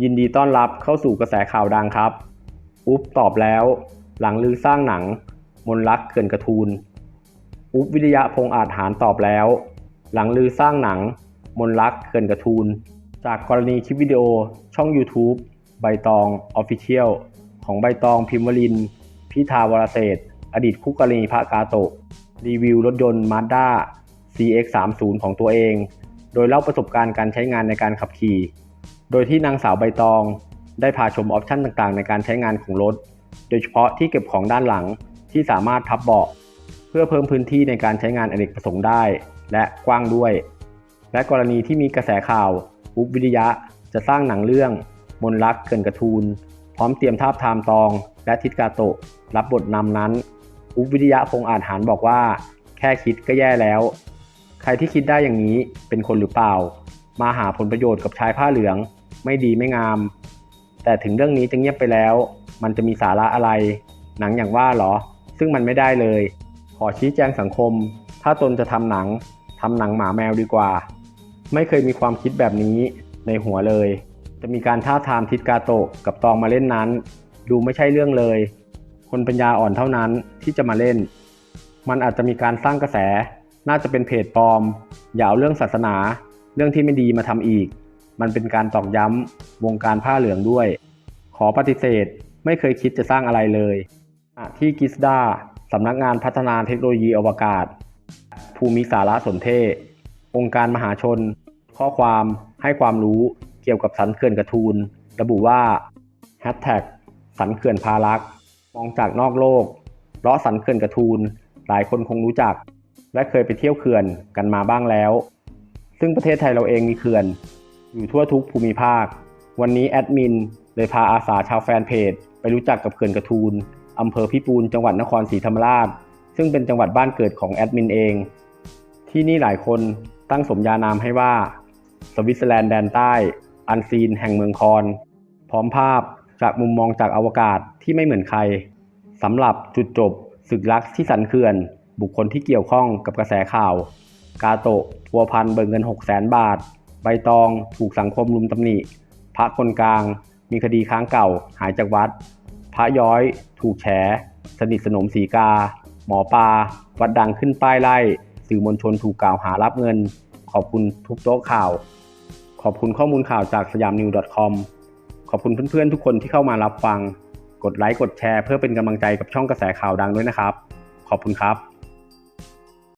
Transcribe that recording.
ยินดีต้อนรับเข้าสู่กระแสข่าวดังครับ อุ๊บตอบแล้ว หลังลือสร้างหนัง มนลักเกินกระทูล อุ๊บวิทยาพงษ์อาจหารตอบแล้ว หลังลือสร้างหนัง มนลักเกินกระทูล จากกรณีคลิปวิดีโอช่อง YouTube ใบตอง Official ของใบตองพิมวลิน พิธาวรเศรษฐอดีตคู่กรณีพระกาโตะรีวิวรถยนต์ Mazda CX-30 ของตัวเอง โดยเล่าประสบการณ์การใช้งานในการขับขี่ โดยที่นางสาวใบตองได้พาชมออปชันต่างๆ ในการใช้งานของรถ โดยเฉพาะที่เก็บของด้านหลังที่สามารถพับเบาะ เพื่อเพิ่มพื้นที่ในการใช้งานอเนกประสงค์ได้ และกว้างด้วย และกรณีที่มีกระแสข่าวอุ๊บวิทยะจะสร้างหนังเรื่อง มนลักเกินกระทูล พร้อมเตรียมทาบทามตอง และทิศกาโตะรับบทนำนั้น อุ๊บวิทยะคงอาจหารบอกว่า แค่คิดก็แย่แล้ว ใครที่คิดได้อย่างนี้เป็นคนหรือเปล่า มาหาผลประโยชน์กับชายผ้าเหลือง ไม่ดีไม่งาม แต่ถึงเรื่องนี้จะเงียบไปแล้ว มันจะมีสาระอะไร หนังอย่างว่าหรอ ซึ่งมันไม่ได้เลย ขอชี้แจงสังคม ถ้าตนจะทำหนังทำหนังหมาแมวดีกว่า ไม่เคยมีความคิดแบบนี้ในหัวเลย จะมีการท้าทามทิศกาโตะกับตองมาเล่นนั้น ดูไม่ใช่เรื่องเลย คนปัญญาอ่อนเท่านั้นที่จะมาเล่น มันอาจจะมีการสร้างกระแส น่าจะเป็นเพจปลอมอย่าเอาเรื่องศาสนา เรื่องที่ไม่ดีมาทำอีก มันเป็นการตอกย้ำวงการผ้าเหลืองด้วย ขอปฏิเสธไม่เคยคิดจะสร้างอะไรเลยที่กิสดาสำนักงานพัฒนาเทคโนโลยีอวกาศ ภูมิสารสนเทศ องค์การมหาชน ข้อความให้ความรู้เกี่ยวกับสันเขื่อนกระทูล ระบุว่า Hashtag สันเขื่อนพารักมองจากนอกโลกเพราะสันเขื่อนกระทูล หลายคนคงรู้จัก และเคยไปเที่ยวเขื่อนกันมาบ้างแล้ว ซึ่งประเทศไทยเราเองมีเขื่อน อยู่ทั่วทุกภูมิภาค วันนี้แอดมินเลยพาอาสาชาวแฟนเพจ ไปรู้จักกับเขื่อนกระทูลอำเภอพิปูนจังหวัดนครศรีธรรมราช ซึ่งเป็นจังหวัดบ้านเกิดของแอดมินเอง ที่นี่หลายคนตั้งสมญานามให้ว่า สวิตเซอร์แลนด์แดนใต้ อันซีนแห่งเมืองคอนพร้อมภาพจากมุมมองจากอวกาศที่ไม่เหมือนใครสำหรับจุดจบศึกรักที่สันเขื่อน บุคคลที่เกี่ยวข้องกับกระแสข่าว กาโตะพัวพันเบิกเงิน 6 0 0 0 0 0 บาท ใบตองถูกสังคมลุมตำหนิ พระคนกลาง มีคดีค้างเก่าหายจากวัด พระย้อยถูกแฉ สนิทสนมสีกา หมอปลาวัดดังขึ้นป้ายไล่ สื่อมวลชนถูกกล่าวหารับเงิน ขอบคุณทุกโต๊ะข่าว ขอบคุณข้อมูลข่าวจากสยามนิว .com ขอบคุณเพื่อนๆทุกคนที่เข้ามารับฟัง กดไลค์กดแชร์เพื่อเป็นกำลังใจกับช่องกระแสข่าวดังด้วยนะครับ ขอบคุณครับ